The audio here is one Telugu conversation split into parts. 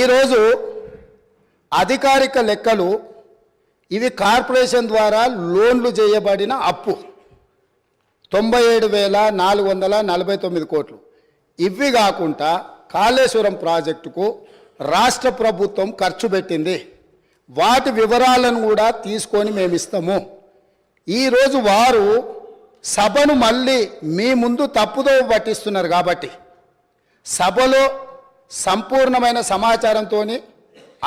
ఈరోజు అధికారిక లెక్కలు ఇవి కార్పొరేషన్ ద్వారా లోన్లు చేయబడిన అప్పు. తొంభై ఏడు వేల నాలుగు వందల నలభై తొమ్మిది కోట్లు. ఇవి కాకుండా కాళేశ్వరం ప్రాజెక్టుకు రాష్ట్ర ప్రభుత్వం ఖర్చు పెట్టింది. వాటి వివరాలను కూడా తీసుకొని మేము ఇస్తాము ఈరోజు వారు సభను మళ్ళీ మీ ముందు తప్పుదో పట్టిస్తున్నారు కాబట్టి. సభలో సంపూర్ణమైన సమాచారంతో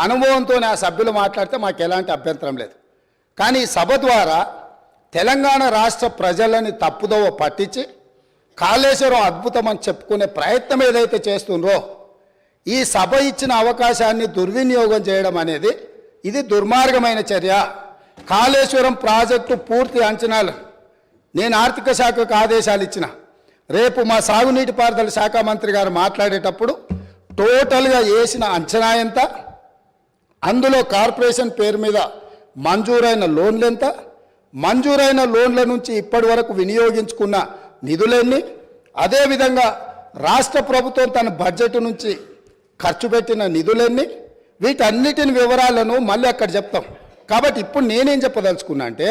అనుభవంతో ఆ సభ్యులు మాట్లాడితే మాకు ఎలాంటి అభ్యంతరం లేదు. కానీ ఈ సభ ద్వారా తెలంగాణ రాష్ట్ర ప్రజలని తప్పుదోవ పట్టించి కాళేశ్వరం అద్భుతం అని చెప్పుకునే ప్రయత్నం ఏదైతే చేస్తుండ్రో ఈ సభ ఇచ్చిన అవకాశాన్ని దుర్వినియోగం చేయడం అనేది ఇది దుర్మార్గమైన చర్య. కాళేశ్వరం ప్రాజెక్టు పూర్తి అంచనాలు నేను ఆర్థిక శాఖకు ఆదేశాలు ఇచ్చిన. రేపు మా సాగునీటి పారుదల శాఖ మంత్రి గారు మాట్లాడేటప్పుడు టోటల్గా వేసిన అంచనా ఎంత? అందులో కార్పొరేషన్ పేరు మీద మంజూరైన లోన్లు ఎంత? మంజూరైన లోన్ల నుంచి ఇప్పటి వరకు వినియోగించుకున్న నిధులన్నీ? అదేవిధంగా రాష్ట్ర ప్రభుత్వం తన బడ్జెట్ నుంచి ఖర్చు పెట్టిన నిధులన్నీ? వీటన్నిటిని వివరాలను మళ్ళీ అక్కడ చెప్తాం. కాబట్టి ఇప్పుడు నేనేం చెప్పదలుచుకున్నా అంటే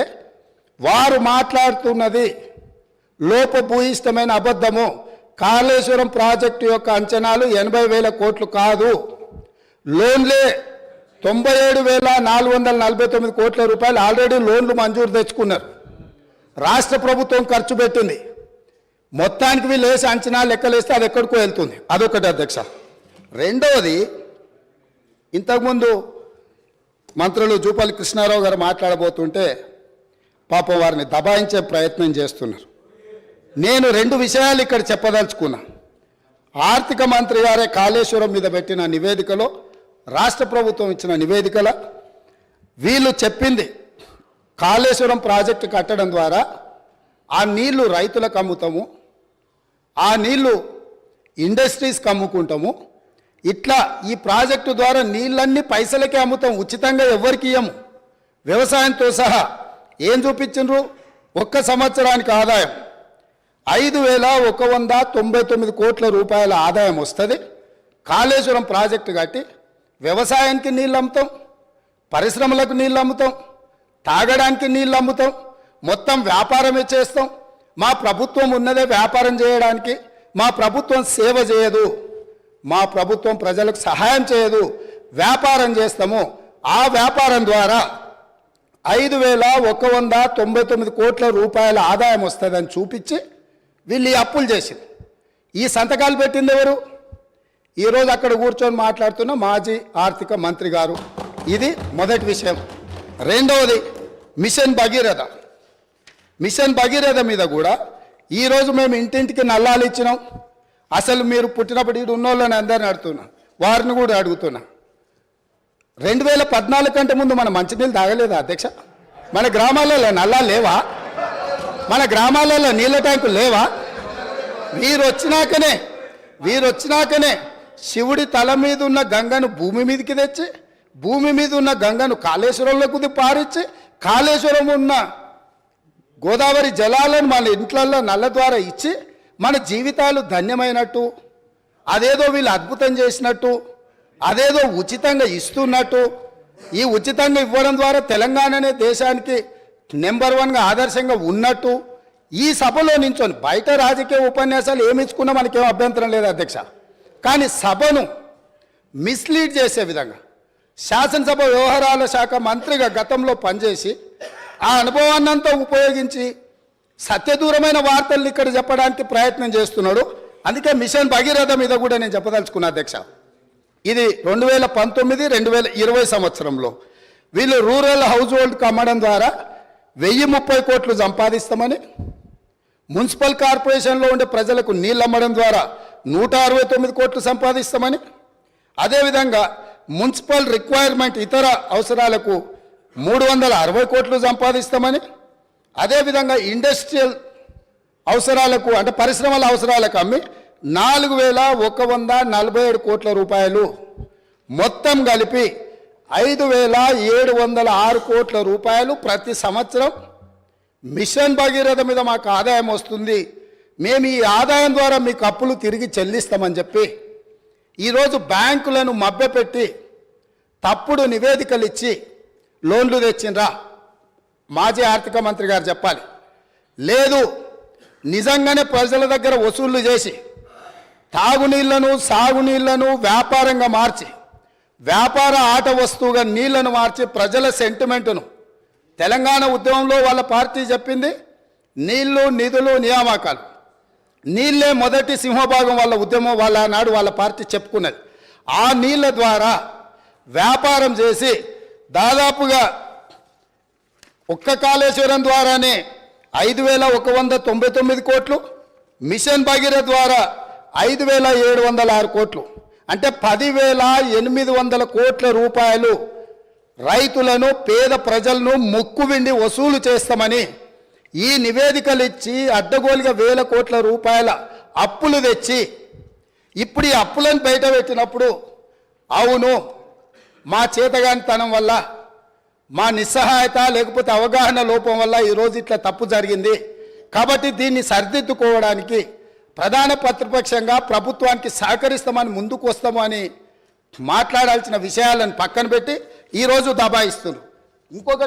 వారు మాట్లాడుతున్నది లోపభూయిష్టమైన అబద్ధము కాళేశ్వరం ప్రాజెక్టు యొక్క అంచనాలు ఎనభై వేల కోట్లు కాదు. లోన్లే తొంభై ఏడు వేల నాలుగు వందల నలభై తొమ్మిది కోట్ల రూపాయలు ఆల్రెడీ లోన్లు మంజూరు తెచ్చుకున్నారు. రాష్ట్ర ప్రభుత్వం ఖర్చు పెట్టింది. మొత్తానికి వీళ్ళు వేసి అంచనా లెక్కలేస్తే అది ఎక్కడికో వెళ్తుంది. అదొకటి అధ్యక్ష. రెండవది ఇంతకుముందు మంత్రులు జూపల్లి కృష్ణారావు గారు మాట్లాడబోతుంటే పాపం వారిని దబాయించే ప్రయత్నం చేస్తున్నారు. నేను రెండు విషయాలు ఇక్కడ చెప్పదలుచుకున్నా. ఆర్థిక మంత్రి గారే కాళేశ్వరం మీద పెట్టిన నివేదికలో రాష్ట్ర ప్రభుత్వం ఇచ్చిన నివేదికల వీళ్ళు చెప్పింది కాళేశ్వరం ప్రాజెక్టు కట్టడం ద్వారా ఆ నీళ్ళు రైతులకు అమ్ముతాము ఆ నీళ్ళు ఇండస్ట్రీస్కి అమ్ముకుంటాము ఇట్లా ఈ ప్రాజెక్టు ద్వారా నీళ్ళన్నీ పైసలకే అమ్ముతాం ఉచితంగా ఎవరికి ఇయ్యము. వ్యవసాయంతో సహా ఏం చూపించిండ్రు? ఒక్క సంవత్సరానికి ఆదాయం. ఐదు వేల ఒక వంద తొంభై తొమ్మిది కోట్ల రూపాయల ఆదాయం వస్తుంది. కాళేశ్వరం ప్రాజెక్టు కట్టి వ్యవసాయానికి నీళ్ళు అమ్ముతాం పరిశ్రమలకు నీళ్ళు అమ్ముతాం తాగడానికి నీళ్ళు అమ్ముతాం మొత్తం వ్యాపారమే చేస్తాం. మా ప్రభుత్వం ఉన్నదే వ్యాపారం చేయడానికి మా ప్రభుత్వం సేవ చేయదు. మా ప్రభుత్వం ప్రజలకు సహాయం చేయదు. వ్యాపారం చేస్తాము. ఆ వ్యాపారం ద్వారా ఐదు వేల ఒక వంద తొంభై తొమ్మిది కోట్ల రూపాయల ఆదాయం వస్తుందని చూపించి వీళ్ళు ఈ అప్పులు చేసింది. ఈ సంతకాలు పెట్టింది ఎవరు? ఈరోజు అక్కడ కూర్చొని మాట్లాడుతున్న మాజీ ఆర్థిక మంత్రి గారు. ఇది మొదటి విషయం. రెండవది మిషన్ భగీరథ. మిషన్ భగీరథ మీద కూడా ఈరోజు మేము ఇంటింటికి నల్లాలు ఇచ్చినాం. అసలు మీరు పుట్టినప్పుడు ఇటు ఉన్నోళ్ళని అందరిని అడుగుతున్నా. వారిని కూడా అడుగుతున్నా. రెండు వేల పద్నాలుగు కంటే ముందు మన మంచినీళ్ళు తాగలేదా అధ్యక్ష? మన గ్రామాలలో నల్లా లేవా? మన గ్రామాలలో నీళ్ళ ట్యాంకులు లేవా? వీరు వచ్చినాకనే వీరు వచ్చినాకనే శివుడి తల మీద ఉన్న గంగను భూమి మీదకి తెచ్చి భూమి మీద ఉన్న గంగను కాళేశ్వరంలోకి పారిచ్చి కాళేశ్వరం ఉన్న గోదావరి జలాలను మన ఇంట్లల్లో నల్ల ద్వారా ఇచ్చి మన జీవితాలు ధన్యమైనట్టు అదేదో వీళ్ళు అద్భుతం చేసినట్టు అదేదో ఉచితంగా ఇస్తున్నట్టు ఈ ఉచితంగా ఇవ్వడం ద్వారా తెలంగాణనే దేశానికి నెంబర్ వన్గా ఆదర్శంగా ఉన్నట్టు ఈ సభలో నించొని బయట రాజకీయ ఉపన్యాసాలు ఏమిచ్చుకున్నా మనకేం అభ్యంతరం లేదు అధ్యక్ష. కానీ సభను మిస్లీడ్ చేసే విధంగా శాసనసభ వ్యవహారాల శాఖ మంత్రిగా గతంలో పనిచేసి ఆ అనుభవాన్నంతా ఉపయోగించి సత్యదూరమైన వార్తల్ని ఇక్కడ చెప్పడానికి ప్రయత్నం చేస్తున్నాడు. అందుకే మిషన్ భగీరథ మీద కూడా నేను చెప్పదలుచుకున్నా అధ్యక్ష. ఇది రెండు వేల పంతొమ్మిది రెండు వేల ఇరవై సంవత్సరంలో వీళ్ళు రూరల్ హౌస్ హోల్డ్కి అమ్మడం ద్వారా వెయ్యి ముప్పై కోట్లు సంపాదిస్తామని మున్సిపల్ కార్పొరేషన్లో ఉండే ప్రజలకు నీళ్ళు అమ్మడం ద్వారా నూట అరవై తొమ్మిది కోట్లు సంపాదిస్తామని అదేవిధంగా మున్సిపల్ రిక్వైర్మెంట్ ఇతర అవసరాలకు మూడు వందల అరవై కోట్లు సంపాదిస్తామని అదేవిధంగా ఇండస్ట్రియల్ అవసరాలకు అంటే పరిశ్రమల అవసరాలకు అమ్మి నాలుగు వేల ఒక వంద నలభై ఏడు కోట్ల రూపాయలు మొత్తం కలిపి ఐదు వేల ఏడు వందల ఆరు కోట్ల రూపాయలు ప్రతి సంవత్సరం మిషన్ భగీరథ మీద మాకు ఆదాయం వస్తుంది. మేము ఈ ఆదాయం ద్వారా మీకు అప్పులు తిరిగి చెల్లిస్తామని చెప్పి ఈరోజు బ్యాంకులను మభ్యపెట్టి తప్పుడు నివేదికలు ఇచ్చి లోన్లు తెచ్చిండ్రా. మాజీ ఆర్థిక మంత్రి గారు చెప్పాలి. లేదు నిజంగానే ప్రజల దగ్గర వసూళ్ళు చేసి తాగునీళ్ళను సాగునీళ్ళను వ్యాపారంగా మార్చి వ్యాపార ఆట వస్తువుగా నీళ్ళను మార్చి ప్రజల సెంటిమెంటును. తెలంగాణ ఉద్యమంలో వాళ్ళ పార్టీ చెప్పింది నీళ్ళు నిధులు నియామకాలు. నీళ్ళే మొదటి సింహభాగం వాళ్ళ ఉద్యమం వాళ్ళ నాడు వాళ్ళ పార్టీ చెప్పుకున్నది. ఆ నీళ్ళ ద్వారా వ్యాపారం చేసి దాదాపుగా ఒక్క కాళేశ్వరం ద్వారానే ఐదు వేల ఒక వంద తొంభై తొమ్మిది కోట్లు మిషన్ భగీరథ ద్వారా ఐదు వేల ఏడు వందల ఆరు కోట్లు. అంటే పదివేల ఎనిమిది వందల కోట్ల రూపాయలు రైతులను పేద ప్రజలను ముక్కు విండి వసూలు చేస్తామని ఈ నివేదికలు ఇచ్చి అడ్డగోలుగా వేల కోట్ల రూపాయల అప్పులు తెచ్చి ఇప్పుడు ఈ అప్పులను బయట పెట్టినప్పుడు అవును మా చేతగానితనం వల్ల మా నిస్సహాయత లేకపోతే అవగాహన లోపం వల్ల ఈరోజు ఇట్లా తప్పు జరిగింది. కాబట్టి దీన్ని సరిదిద్దుకోవడానికి ప్రధాన ప్రతిపక్షంగా ప్రభుత్వానికి సహకరిస్తామని ముందుకు వస్తామని మాట్లాడాల్సిన విషయాలను పక్కన పెట్టి ఈరోజు దబాయిస్తున్నారు. ఇంకొక